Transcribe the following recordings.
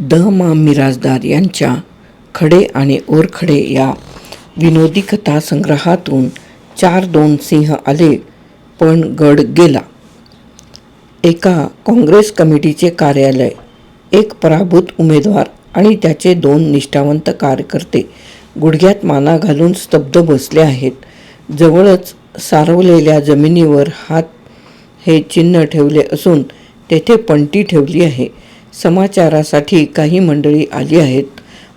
The मा मिराजदार यांच्या खडे आणि ओरखडे या विनोदी कथा संग्रहातून चार दोन सिंह आले पण गड गेला. एका काँग्रेस कमिटीचे कार्यालय एक पराभूत उमेदवार आणि त्याचे दोन निष्ठावंत कार्यकर्ते गुडघ्यात माना घालून स्तब्ध बसले आहेत. जवळच सारवलेल्या जमिनीवर हात हे चिन्ह ठेवले असून तेथे पणती ठेवली आहे. समाचारासाठी काही मंडळी आली आहेत.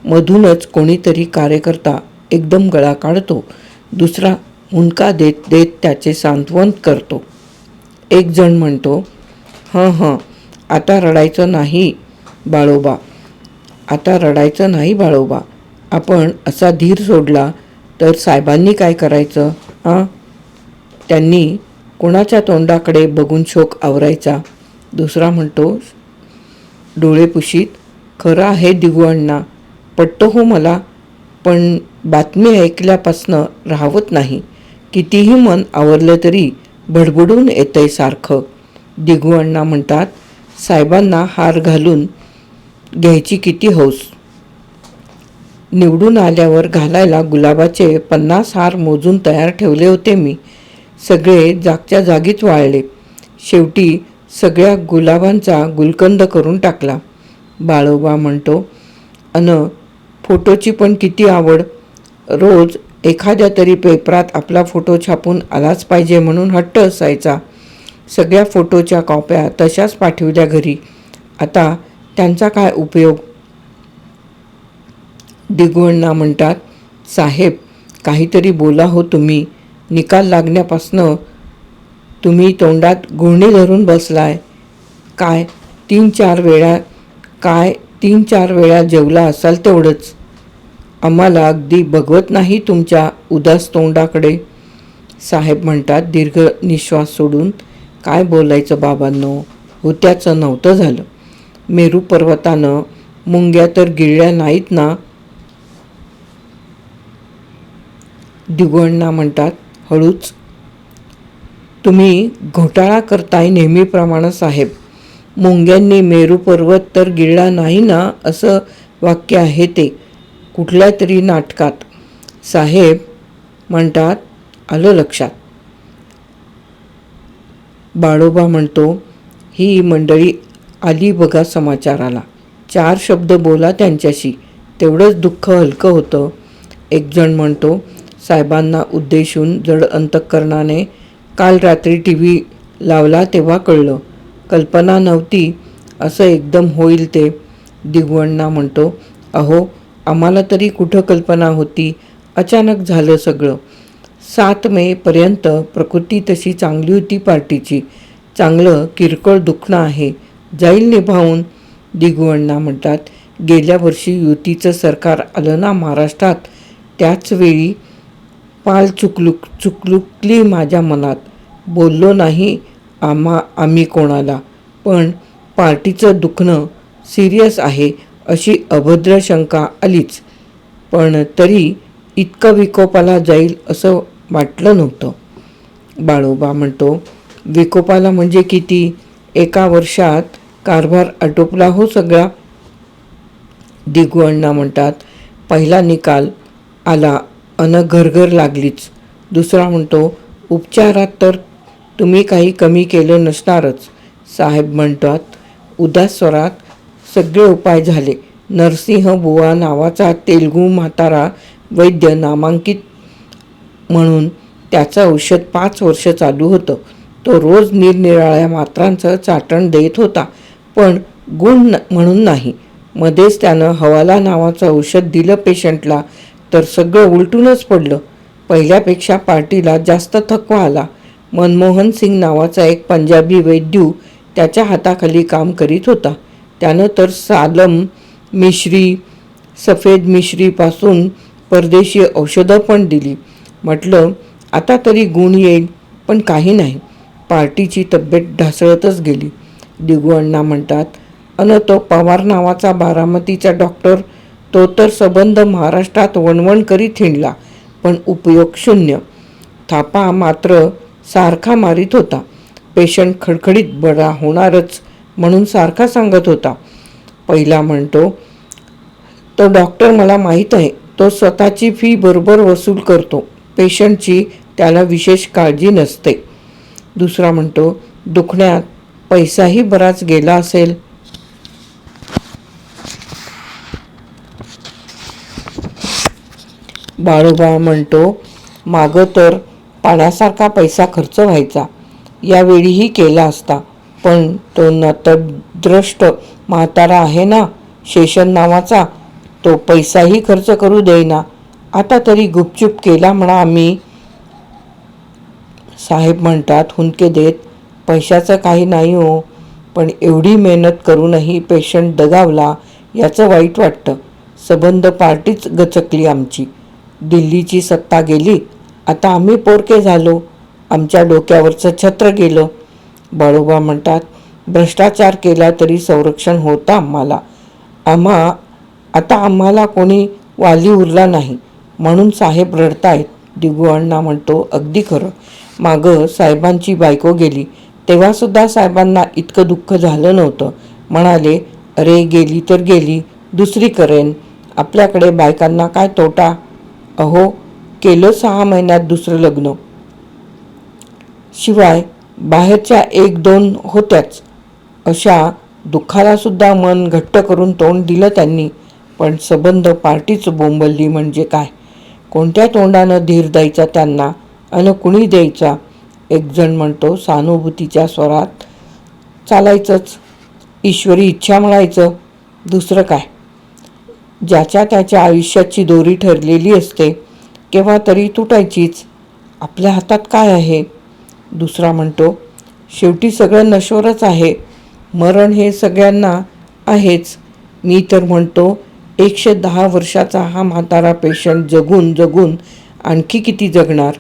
मधूनच कोणीतरी कार्यकर्ता एकदम गळा काढतो. दुसरा हुंका देत देत त्याचे सांत्वन करतो. एक जण म्हणतो हं हं आता रडायचं नाही बाळोबा. आता रडायचं नाही बाळोबा. आपण असा धीर सोडला तर साहेबांनी काय करायचं हां? त्यांनी कोणाच्या तोंडाकडे बघून शोक आवरायचा. दुसरा म्हणतो डोळे पुशीत खरं आहे दिगुअण्णा पटतो हो मला पण बातमी ऐकल्यापासनं राहवत नाही. कितीही मन आवरलं तरी भडबडून येतंय सारखं. दिगुअण्णा म्हणतात साहेबांना हार घालून घ्यायची किती हौस. निवडून आल्यावर घालायला गुलाबाचे पन्नास हार मोजून तयार ठेवले होते मी. सगळे जागच्या जागीच वाळले. शेवटी सगळ्या गुलाबांचा गुलकंद करून टाकला. बाळोबा म्हणतो अन फोटोची पण किती आवड. रोज एखाद्या तरी पेपरात आपला फोटो छापून आलाच पाहिजे म्हणून हट्ट असायचा. सगळ्या फोटोच्या कॉप्या तशाच पाठवल्या घरी. आता त्यांचा काय उपयोग? दिगवणना म्हणतात साहेब काहीतरी बोला हो तुम्ही. निकाल लागण्यापासनं तुम्ही तोंडात गुळणी धरून बसलाय. काय? तीन चार वेळा काय? तीन चार वेळा जेवला असाल तेवढंच. आम्हाला अगदी बघवत नाही तुमच्या उदास तोंडाकडे. साहेब म्हणतात दीर्घ निश्वास सोडून काय बोलायचं बाबांनो? होत्याचं नव्हतं झालं. मेरू पर्वतानं मुंग्या तर गिळल्या नाहीत ना? दिगवण्णा म्हणतात हळूच तुम्ही घोटाळा करताय नेहमीप्रमाणे साहेब. मुंग्यांनी मेरू पर्वत तर गिळला नाही ना असं वाक्य आहे ते कुठल्या तरी नाटकात. साहेब म्हणतात आलं लक्षात. बाळोबा म्हणतो ही मंडळी आली बघा समाचाराला. चार शब्द बोला त्यांच्याशी. तेवढंच दुःख हलकं होतं. एकजण म्हणतो साहेबांना उद्देशून जड अंतःकरणाने काल रात्री टी व्ही लावला तेव्हा कळलं. कल्पना नव्हती असं एकदम होईल ते दिगवण्णा म्हणतो. अहो आम्हाला तरी कुठं कल्पना होती? अचानक झालं सगळं. सात मेपर्यंत प्रकृती तशी चांगली होती पार्टीची. चांगलं किरकोळ दुखणं आहे. जाईल निभावून दिगवण्णा म्हणतात. गेल्या वर्षी युतीचं सरकार आलं ना महाराष्ट्रात? त्याचवेळी पाल चुकलुक चुकलुकली माझ्या मनात. बोललो नाही आम्हा आम्ही कोणाला. पण पार्टीचं दुखणं सिरियस आहे अशी अभद्र शंका आलीच. पण तरी इतकं विकोपाला जाईल असं वाटलं नव्हतं. बाळोबा म्हणतो विकोपाला म्हणजे किती? एका वर्षात कारभार आटोपला हो सगळा. दिगू अण्णा म्हणतात पहिला निकाल आला अन घरघर लागलीच. दुसरा म्हणतो उपचारात तर तुम्ही काही कमी केलं नसणारच. साहेब म्हणतात उदास स्वरात सगळे उपाय झाले. नरसिंह बुवा नावाचा तेलगू म्हातारा वैद्य नामांकित म्हणून त्याचं औषध पाच वर्ष चालू होतं. तो रोज निरनिराळ्या मात्रांचं चाटण देत होता पण गुण न- म्हणून नाही. मध्येच त्यानं हवाला नावाचं औषध दिलं पेशंटला. तर सगळं उलटूनच पडलं. पहिल्यापेक्षा पार्टीला जास्त थकवा आला. मनमोहन सिंग नावाचा एक पंजाबी वैद्यू त्याच्या हाताखाली काम करीत होता. त्यानं तर सालम मिश्री सफेद मिश्रीपासून परदेशी औषधं पण दिली. म्हटलं आता तरी गुण येईल पण काही नाही. पार्टीची तब्येत ढासळतच गेली. दिगू अण्णा म्हणतात अन तो पवार नावाचा बारामतीचा डॉक्टर तो तर संबंध महाराष्ट्रात वणवण करीत हिंडला पण उपयोग शून्य. थापा मात्र सारखा मारीत होता. पेशंट खडखडीत बरा होणारच म्हणून सारखा सांगत होता. पहिला म्हणतो तो डॉक्टर मला माहीत आहे. तो स्वतःची फी बरोबर वसूल करतो. पेशंटची त्याला विशेष काळजी नसते. दुसरा म्हणतो दुखण्यात पैसाही बराच गेला असेल. बाळूबा म्हणतो मागं तर पाण्यासारखा पैसा खर्च व्हायचा. यावेळीही केला असता. पण तो नतद्रष्ट म्हातारा आहे ना शेषन नावाचा. तो पैसाही खर्च करू देईना. आता तरी गुपचूप केला म्हणा आम्ही. साहेब म्हणतात हुंदके देत. पैशाचं काही नाही हो. पण एवढी मेहनत करूनही पेशंट दगावला याचं वाईट वाटतं. सबंध पार्टीच गचकली आमची. दिल्लीची सत्ता गेली. आता आम्ही पोरके झालो. आमच्या डोक्यावरचं छत्र गेलं. बाळोबा म्हणतात भ्रष्टाचार केला तरी संरक्षण होतं आम्हाला. आम्हा आता आम्हाला कोणी वाली उरला नाही. म्हणून साहेब रडतायत. दिगू अण्णा म्हणतो अगदी खरं. मागं साहेबांची बायको गेली. तेव्हासुद्धा साहेबांना इतकं दुःख झालं नव्हतं. म्हणाले अरे गेली तर गेली. दुसरी करेन. आपल्याकडे बायकांना काय तोटा? अहो केलं सहा महिन्यात दुसरं लग्न. शिवाय बाहेरच्या एक दोन होत्याच. अशा दुःखाला सुद्धा मन घट्ट करून तोंड दिलं त्यांनी पण सबंध पार्टीच बोंबलली म्हणजे काय? कोणत्या तोंडानं धीर द्यायचा त्यांना अन कुणी द्यायचा? एकजण म्हणतो सहानुभूतीच्या स्वरात चालायचंच. ईश्वरी इच्छा म्हणायचं. दुसरं काय? ज्याच्या त्याच्या आयुष्याची दोरी ठरलेली असते केव्हा तरी तुटायचीच. आपल्या हातात काय आहे? दुसरा म्हणतो शेवटी सगळं नश्वरच आहे. मरण हे सगळ्यांना आहेच. मी तर म्हणतो एकशे दहा वर्षाचा हा म्हातारा पेशंट जगून जगून आणखी किती जगणार?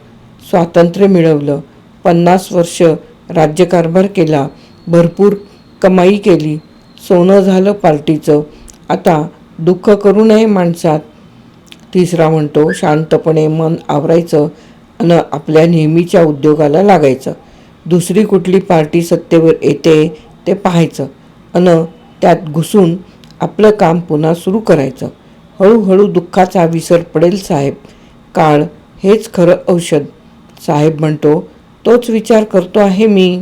स्वातंत्र्य मिळवलं. पन्नास वर्ष राज्यकारभार केला. भरपूर कमाई केली. सोनं झालं पार्टीचं. आता दुःख करू नये माणसात. तिसरा म्हणतो शांतपणे मन आवरायचं आणि आपल्या नेहमीच्या उद्योगाला लागायचं. दुसरी कुठली पार्टी सत्तेवर येते ते पाहायचं आणि त्यात घुसून आपलं काम पुन्हा सुरू करायचं. हळूहळू दुःखाचा विसर पडेल साहेब. काळ हेच खरं औषध. साहेब म्हणतो तोच विचार करतो आहे मी.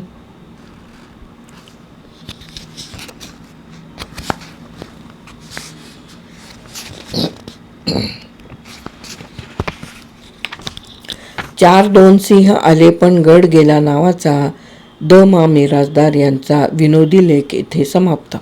चार दोन सिंह आले पण गड गेला नावाचा द मा मिराजदार यांचा विनोदी लेख येथे समाप्त.